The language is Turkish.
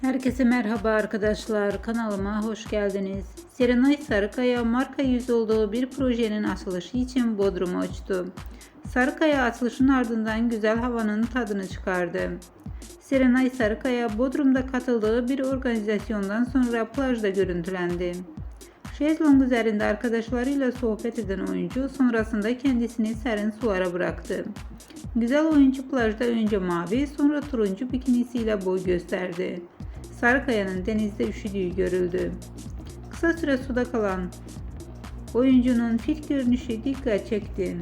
Herkese merhaba arkadaşlar. Kanalıma hoş geldiniz. Serenay Sarıkaya marka yüz olduğu bir projenin açılışı için Bodrum'a uçtu. Sarıkaya açılışın ardından güzel havanın tadını çıkardı. Serenay Sarıkaya Bodrum'da katıldığı bir organizasyondan sonra plajda görüntülendi. Şezlong üzerinde arkadaşlarıyla sohbet eden oyuncu sonrasında kendisini serin sulara bıraktı. Güzel oyuncu plajda önce mavi sonra turuncu bikinisiyle boy gösterdi. Sarıkaya'nın denizde üşüdüğü görüldü. Kısa süre suda kalan oyuncunun fit görünüşü dikkat çekti.